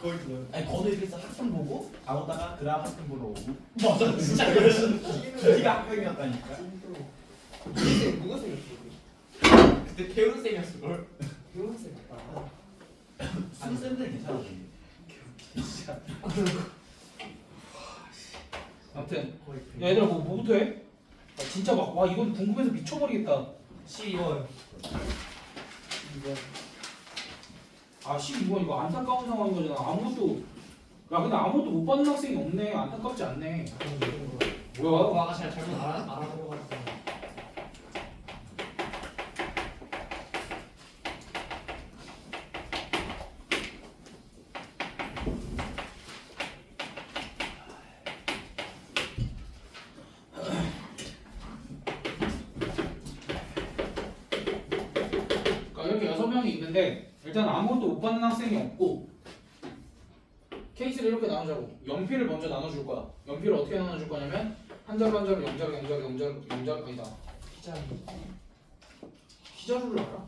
거의 그거요. 아니 해서 학점 보고 안 오다가 그다음 학점 보러 오고 맞아 진짜 그랬어. 네가 학생이었다니까. 쌤 누가 생겼어? 그때 태훈 쌤이었을 걸. 교육생 같다. 수능쌤들 괜찮아 보이네 아무튼 거의 그- 야 얘들아 뭐 뭐부터 해? 아, 진짜 막 와 이건 궁금해서 미쳐버리겠다 12번. 이거 아 12번 이거 안타까운 상황인 거잖아. 아무것도 야 근데 아무것도 못 받는 학생이 없네. 안타깝지 않네. 거. 뭐야? 아가 잘 잘못 알아 알아보고 갔다. 그러니까 이렇게 여섯 명이 있는데 일단 아무것도 못 받는 학생이 없고 케이스를 이렇게 나누자고 연필을 먼저 나눠줄 거야 연필을 어떻게 나눠줄 거냐면 한한 자루 영자루 영자루 영자루 영자루 아니다 피자니. 피자루를 알아?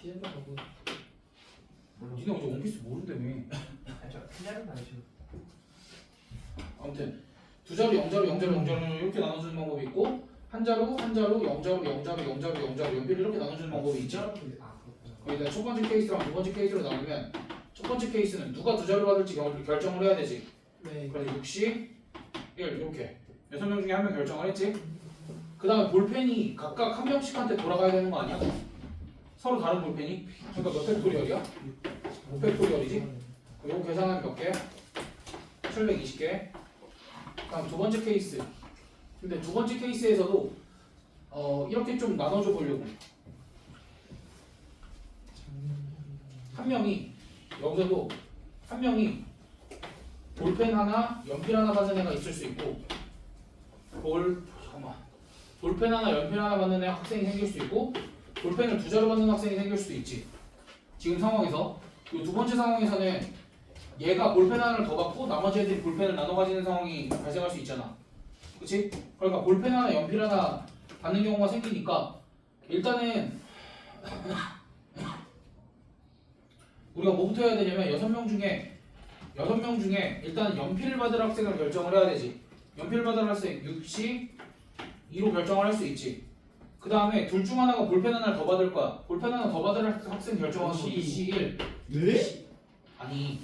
피자가 뭐? 니네 어제 원피스 모른다며 아저 피자는 알죠. 아무튼 두 자루 영자루 영자루 영자루 이렇게 나눠주는 방법이 있고 한 자루 한 자루 영자루 영자루 영자루 영자루 연필을 이렇게 나눠주는 방법이 있죠 아. 거기다 첫 번째 케이스랑 두 번째 케이스로 나누면 첫 번째 케이스는 누가 두 자루 받을지 결- 결정을 해야 되지 네. 그래서 60, 1 이렇게 여섯 명 중에 한 명 결정을 했지 그 다음에 볼펜이 각각 한 명씩한테 돌아가야 되는 거 아니야? 서로 다른 볼펜이? 그러니까 몇 팩토리얼이야? 5팩토리얼이지? 이거 계산하면 몇 개? 720개 다음 두 번째 케이스 근데 두 번째 케이스에서도 어 이렇게 좀 나눠줘 보려고 한 명이 여기서도 한 명이 볼펜 하나, 연필 하나 받는 애가 있을 수 있고 볼 잠깐만. 볼펜 하나, 연필 하나 받는 애 학생이 생길 수 있고 볼펜을 두 자루 받는 학생이 생길 수도 있지. 지금 상황에서 이 두 번째 상황에서는 얘가 볼펜 하나를 더 받고 나머지 애들이 볼펜을 나눠 가지는 상황이 발생할 수 있잖아. 그치? 그러니까 볼펜 하나, 연필 하나 받는 경우가 생기니까 일단은 우리가 뭐부터 해야 되냐면 여섯 명 중에 여섯 명 중에 일단 연필을 받을 학생을 결정을 해야 되지. 연필 받을 학생 6시 2로 결정을 할 수 있지. 그 다음에 둘 중 하나가 볼펜 하나를 더 받을 거야. 볼펜 하나 더 받을 학생 결정하고 시. 시 1. 네? 아니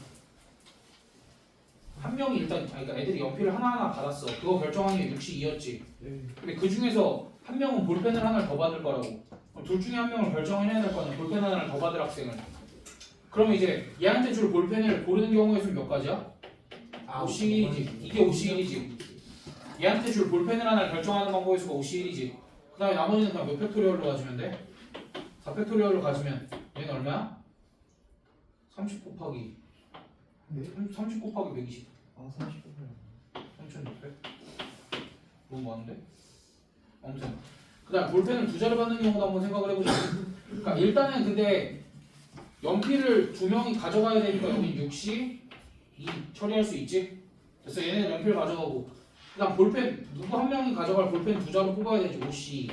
한 명이 일단 아니, 그러니까 애들이 연필을 하나하나 받았어. 그거 결정하는 게 6시 2였지. 네. 근데 그 중에서 한 명은 볼펜을 하나를 더 받을 거라고. 그럼 둘 중에 한 명을 결정을 해야 될거 아니야. 볼펜 하나를 더 받을 학생을. 그러면 이제 얘한테 줄 볼펜을 고르는 경우의 수는 몇 가지야? 아, 51이지. 이게 51이지. 얘한테 줄 볼펜을 하나 결정하는 방법의 수가 51이지. 그 다음에 나머지는 그냥 몇 팩토리얼로 가지면 돼? 4 팩토리얼로 가지면 얘는 얼마야? 30 곱하기 네. 30 곱하기 120 아 30분. 3600 너무 많은데? 아무튼 그 다음 볼펜을 두 자루 받는 경우도 한번 생각을 해보자 그러니까 일단은 근데 연필을 두 명이 가져가야 되니까 여기 6시 2 처리할 수 있지? 그래서 얘네는 연필 가져가고 그 다음 볼펜 누구 한 명이 가져갈 볼펜 두 자루 뽑아야 되지 5시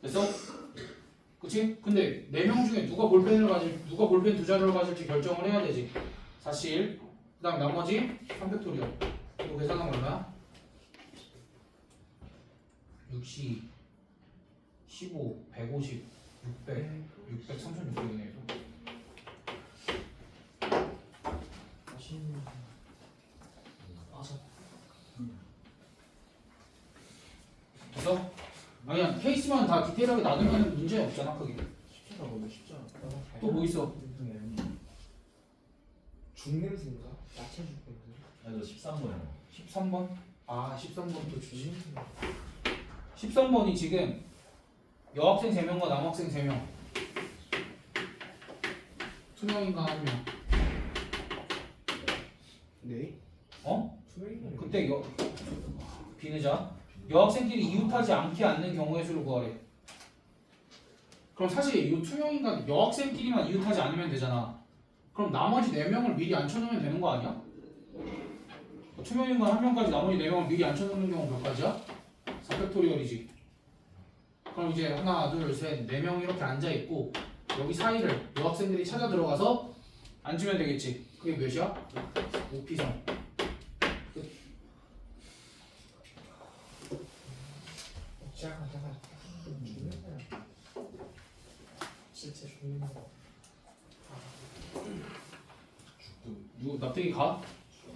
그래서 그치? 근데 네 명 중에 누가 볼펜을 가질 누가 볼펜 두 자루를 가질지 결정을 해야 되지 사실 그 다음 나머지 3팩토리얼 이거 계산하면 얼마야? 60 15 150 600 600 3600이네 맛 있는. 맞아. 그래서 아니야 케이스만 다 디테일하게 나누면 문제 없잖아 크게 쉽지가 않아 쉽지 않아. 또뭐 있어? 죽냄새인가? 야채 죽냄새. 나도 13번이야 13번? 아 13번 또 주지 죽냄새. 13번이 지금 여학생 3명과 남학생 3명 투명인간 1명 네. 어? 그때 여 비느자 여학생끼리 이웃하지 않게 않는 경우의 수를 구하래. 그럼 사실 이 투명 인간 여학생끼리만 이웃하지 않으면 되잖아. 그럼 나머지 네 명을 미리 앉혀놓으면 되는 거 아니야? 투명 인간 한 명까지 나머지 네 명을 미리 앉혀놓는 경우 몇 가지야? 4팩토리얼이지. 그럼 이제 하나, 둘, 셋, 네 명 이렇게 앉아 있고 여기 사이를 여학생들이 찾아 들어가서 앉으면 되겠지. 그게 몇이야? 5피선. 시작한 잠깐 죽는 거야 진짜 죽는 거야 누구 납득이 가?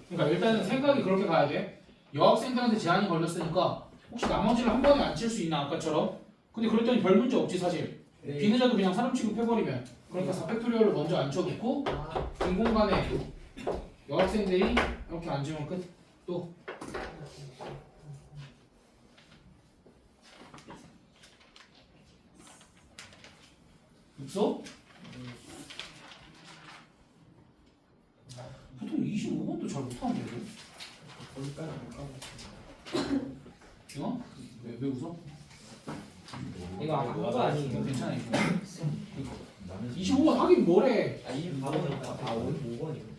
그러니까 일단은 생각이 그렇게 가야 돼. 여학생들한테 제한이 걸렸으니까 혹시 나머지를 한 번에 안 칠 수 있나 아까처럼? 근데 그랬더니 별 문제 없지 사실. 네. 비내자도 그냥 사람 취급해버리면 그러니까 4팩토리얼을 먼저 앉혀놓고 아 빈 공간에 여학생들이 이렇게 앉으면 끝. 또 있어? 보통 25번도 잘 못하는데 못 가고 어? 왜, 왜 웃어? 이거 아까 한거 아니에요? 이거 괜찮아 이거 나는 25번 하긴 뭐래? 아 24번이니까 아 오늘 5번이요?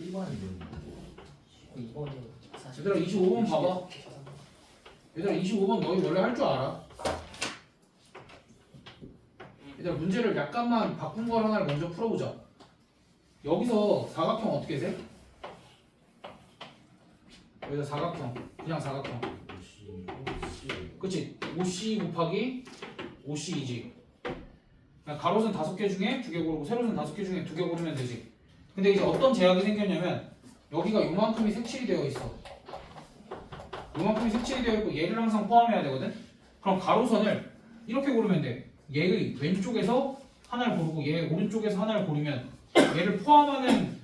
1번인데 2번이요. 사실 얘들아 25번 봐봐. 얘들아 25번 너희 원래 할 줄 알아? 얘들아 문제를 약간만 바꾼 걸 하나를 먼저 풀어보자. 여기서 사각형 어떻게 돼? 여기서 사각형 그냥 사각형. 그치? 5C 곱하기 5C이지. 그냥 가로선 다섯 개 중에 두 개 고르고 세로선 다섯 개 중에 두 개 고르면 되지. 근데 이제 어떤 제약이 생겼냐면 여기가 요만큼이 색칠이 되어 있어. 요만큼이 색칠이 되어 있고 얘를 항상 포함해야 되거든? 그럼 가로선을 이렇게 고르면 돼. 얘의 왼쪽에서 하나를 고르고 얘 오른쪽에서 하나를 고르면 얘를 포함하는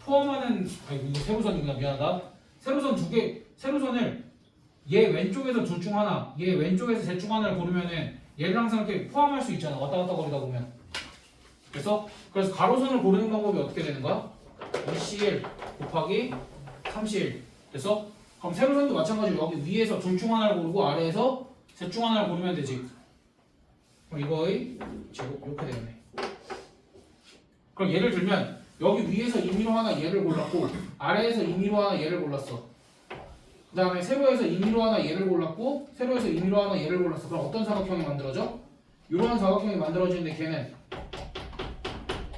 포함하는 아이고 이거 세로선이구나. 미안하다 세로선 두 개 세로선을 얘 왼쪽에서 둘 중 하나 얘 왼쪽에서 셋 중 하나를 고르면은 얘를 항상 이렇게 포함할 수 있잖아 왔다 갔다 거리다 보면 그래서 그래서 가로선을 고르는 방법이 어떻게 되는 거야? 2CL 곱하기 3CL 됐어? 그럼 세로선도 마찬가지로 여기 위에서 둘 중 하나를 고르고 아래에서 셋 중 하나를 고르면 되지 그럼 이거의 제곱 이렇게 되겠네 그럼 예를 들면 여기 위에서 임의로 하나 얘를 골랐고 아래에서 임의로 하나 얘를 골랐어 그 다음에 세로에서 임의로 하나 얘를 골랐고 세로에서 임의로 하나 얘를 골랐어 그럼 어떤 사각형이 만들어져? 이러한 사각형이 만들어지는데 걔는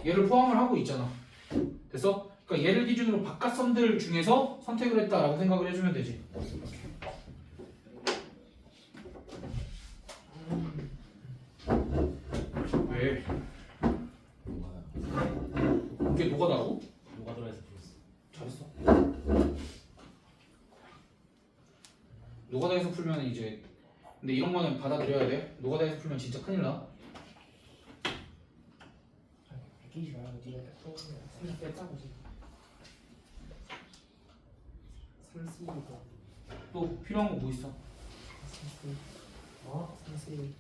얘를 포함을 하고 있잖아 됐어? 그러니까 얘를 기준으로 바깥 선들 중에서 선택을 했다라고 생각을 해주면 되지 왜? 이게 노가다고? 노가다에서 풀었어 잘했어. 노가다에서 풀면 이제 근데 이런 거는 받아들여야 돼. 노가다에서 풀면 진짜 큰일 나. 베끼지 말고 니가 풀어보면 30 뺐다고 지금 32번 또 필요한 거 뭐 있어? 32 어? 32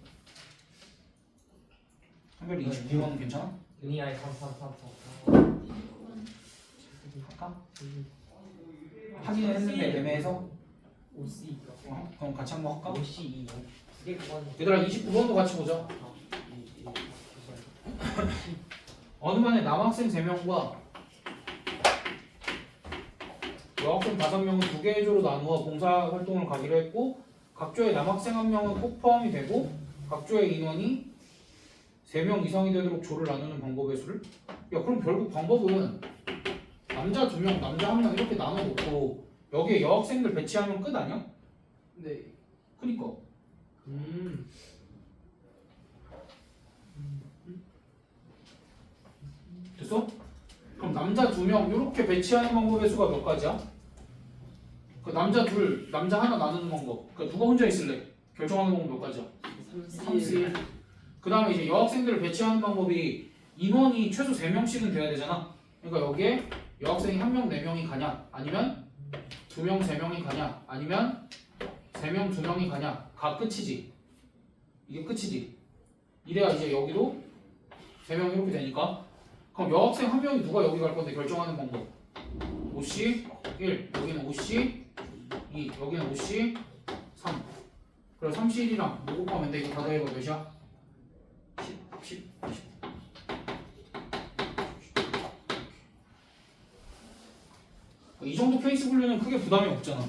한별이 29번 괜찮아? 은희 아이 3 3 3 3 할까? 하기는 했는데 애매해서 5C 어? 그럼 같이 한번 할까? 5C 2 그게 그거는 얘들아 29번도 같이 보자. 어느 반에 남학생 3명과 여학생 5명은 두 개의 조로 나누어 봉사활동을 가기로 했고 각 조에 남학생 1명은 꼭 포함이 되고 각 조의 인원이 3명 이상이 되도록 조를 나누는 방법의 수를 야 그럼 결국 방법은 남자 2명, 남자 1명 이렇게 나눠놓고 여기에 여학생들 배치하면 끝 아니야? 네 그니까 음. 됐어? 그럼 남자 두 명 이렇게 배치하는 방법의 수가 몇 가지야? 그 남자 둘, 남자 하나 나누는 방법. 그러니까 누가 혼자 있을래? 결정하는 방법 몇 가지야? 31 그 다음에 이제 여학생들을 배치하는 방법이 인원이 최소 3명씩은 돼야 되잖아. 그러니까 여기에 여학생이 한 명, 네 명이 가냐? 아니면 두 명, 세 명이 가냐? 아니면 세 명, 두 명이 가냐? 가 끝이지. 이게 끝이지. 이래야 이제 여기도 세 명 이렇게 되니까 그럼 여학생 한 명이 누가 여기 갈 건데 결정하는 방법. 5C 1, 여기는 5C 2, 여기는 5C 3. 그리고 31이랑 뭐 곱하면 돼? 이거 다 더해봐 몇이야? 10, 10, 이 정도 케이스 분류는 크게 부담이 없잖아.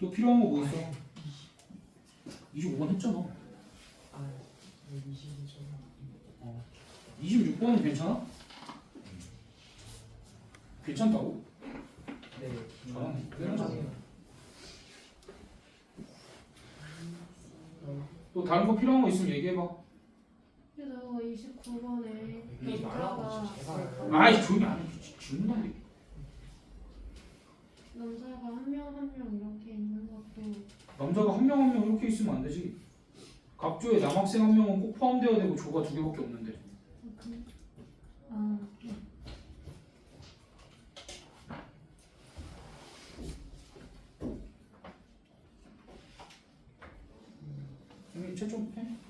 또 필요한 거 뭐 있어? 25번 했잖아. 아, 22점. 26번은 괜찮아? 괜찮다고? 네. 잘하네. 괜찮아요. 또 다른 거 필요한 거 있으면 얘기해봐. 그래서 29번에 얘기 말라고 진짜 제발. 아이 조용히 안 해. 죽는다는데. 남자가 한 명 한 명 이렇게 있는 것도 남자가 한 명 한 명 이렇게 있으면 안 되지. 각조에 남학생 한 명은 꼭 포함되어야 되고 조가 두 개밖에 없는데. 그- 아형 님 채점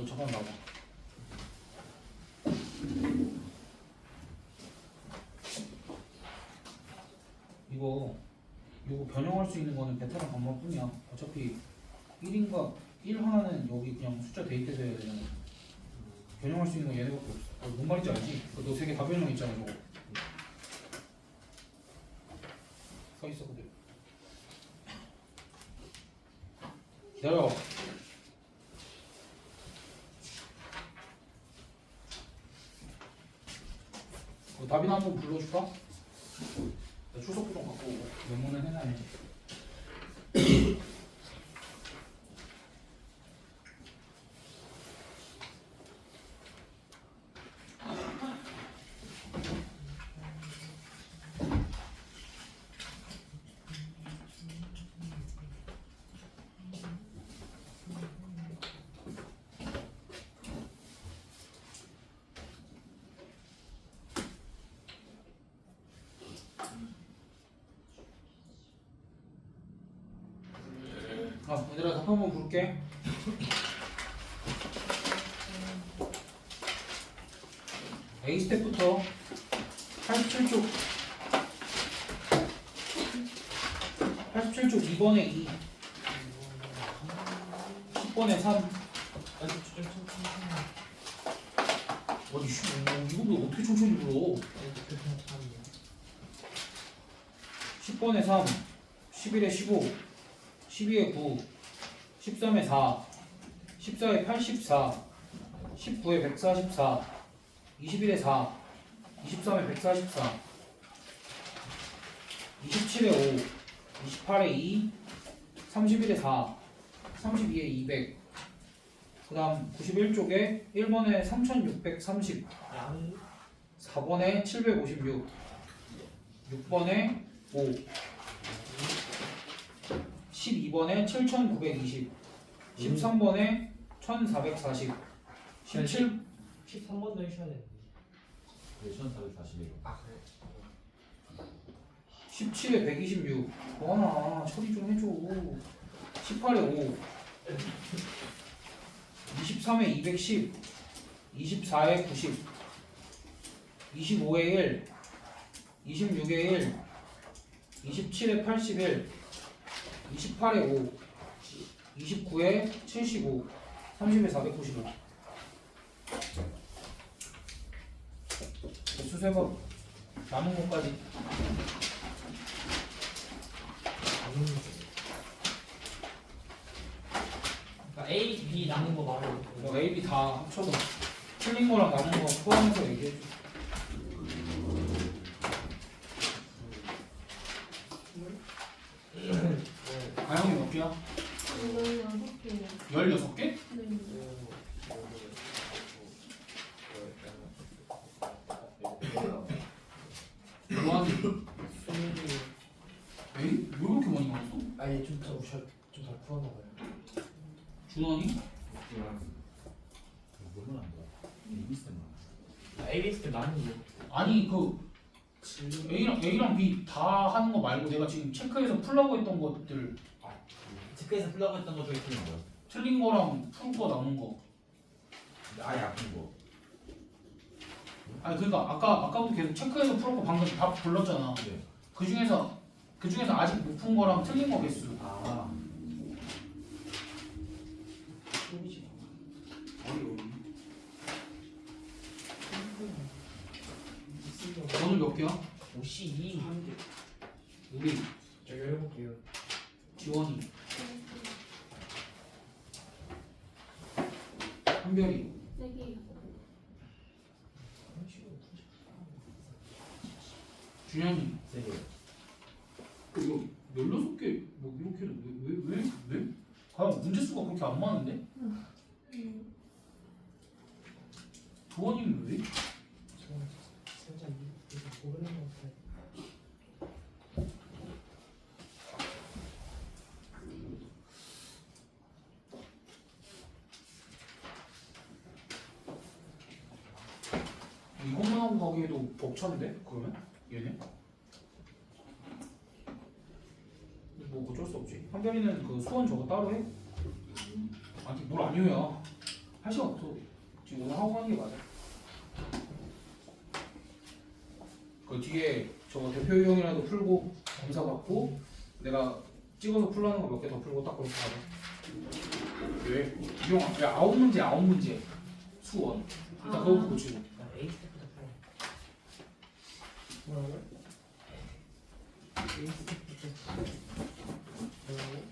너 잠깐 나와. 이거 이거 변형할 수 있는 거는 베타랑 방법뿐이야. 어차피 1인가 1 하나는 여기 그냥 숫자 대입해서 해야 되잖아. 변형할 수 있는 건 얘네밖에 없어. 어, 뭔 말인지 알지? 너세개다 변형 있잖아 저거. 서 있어 그대로. 기다려. 어, 답이나 한번 불러줄까? 나 출석 부 좀 갖고 오고 메모는 해놔야지 아 얘들아 답 한번 부를게. A 스텝부터 87쪽. 87쪽 2번에 2 10번에 3 아니, 씨 이거 왜 어떻게 천천히 참이야. 10번에 3 11에 15 12에 9 13에 4 14에 84 19에 144 21에 4 23에 144 27에 5 28에 2 31에 4 32에 200 그 다음 91쪽에 1번에 3630 양. 4번에 756 6번에 5 12번에 7920 13번에 1440 17 13번도 해셔야 되는데. 네, 1441. 아, 그래. 17에 126 뭐하나 처리 좀 해줘. 18에 5 23에 210 24에 90 25에 1 26에 1 27에 81 28에 5 29에 75 30에 495 수세봐 남은 것까지 그러니까 A, B 남은 거. 뭐 A, B 다 합쳐서 틀린 거랑 남은 거 포함해서 얘기해 줘. 아영이 몇 개야? 이거는 여섯 개예요. 16개? 네. 뭐하니? 에이? 왜 그렇게 많이 나왔어? 아니, 좀 더, 풀었나 봐요. 준원이? 뭐는 안 돼. 이비스만. 아, A, B 스텝 나는 거. 아니 그 A랑 A랑 B 다 하는 거 말고 내가 지금 체크해서 풀라고 했던 것들 체크해서 풀라고 했던 거 중에 틀린 거. 틀린 거랑 풀거 남은 거. 아예 아픈 거. 아니 그러니까 아까 아까부터 계속 체크해서 풀었고 방금 다 불렀잖아. 네. 그 중에서 그 중에서 아직 못 푼 거랑 틀린 거 개수. 아. 오늘 몇 개야? 52 우리. 저 열어볼게요. 지원이. 한별이. 세기 준현이. 세 개. 그 이거 열여섯 개뭐 이렇게 왜왜 왜? 왜? 과연 문제 수가 그렇게 안 많은데? 음. 도원이는 왜? 저 살짝 이거 모르는 것 같아요 하고 가기에도 벅찬데? 그러면? 얘네? 뭐 어쩔 수 없지 한별이는 그 수원 저거 따로 해? 아니 뭘 아니오야 할 시간 없어 지금 오늘 하고 가는 게 맞아 그 뒤에 저 대표 유형이라도 풀고 검사 받고 내가 찍어서 풀라는 거 몇 개 더 풀고 딱 그렇게 가자 왜? 이형 왜 아홉 문제 아홉 문제 수원 일단 그거 고치고 나 A 스텝부터 빨리 뭐라고요? A 스텝부터 뭐라고?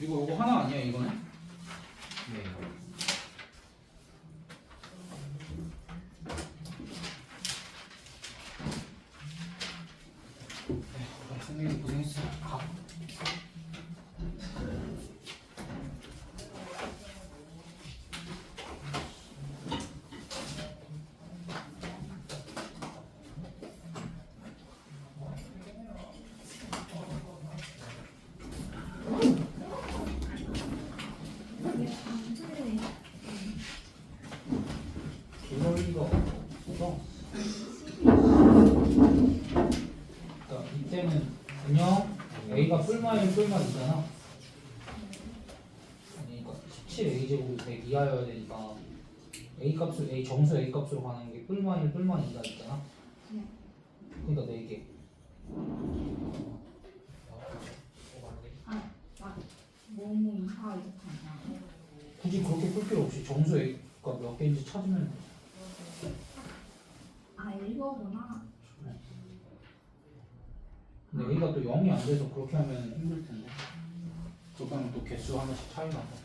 이거 이거 하나 아니야 이거는? 네. 승민이 고생했어. 가. 기놀리가 없어. 그러니까 이때는 분명 A가 뿔마일 뿔마이잖아. 그러니까 17A 제곱이 100 이하여야 되니까 A 값을 A 정수 A 값으로 가는 게 뿔마일 뿔마이가 있잖아. 그러니까 4개. 뭐뭐 이하 이렇게 하냐 굳이 그렇게 풀 필요 없이 정수 A가 몇 개인지 찾으면 돼. 아 이거구나 근데 A가 또 0이 안 돼서 그렇게 하면 힘들 텐데. 그러면 또 개수 하나씩 차이 나서.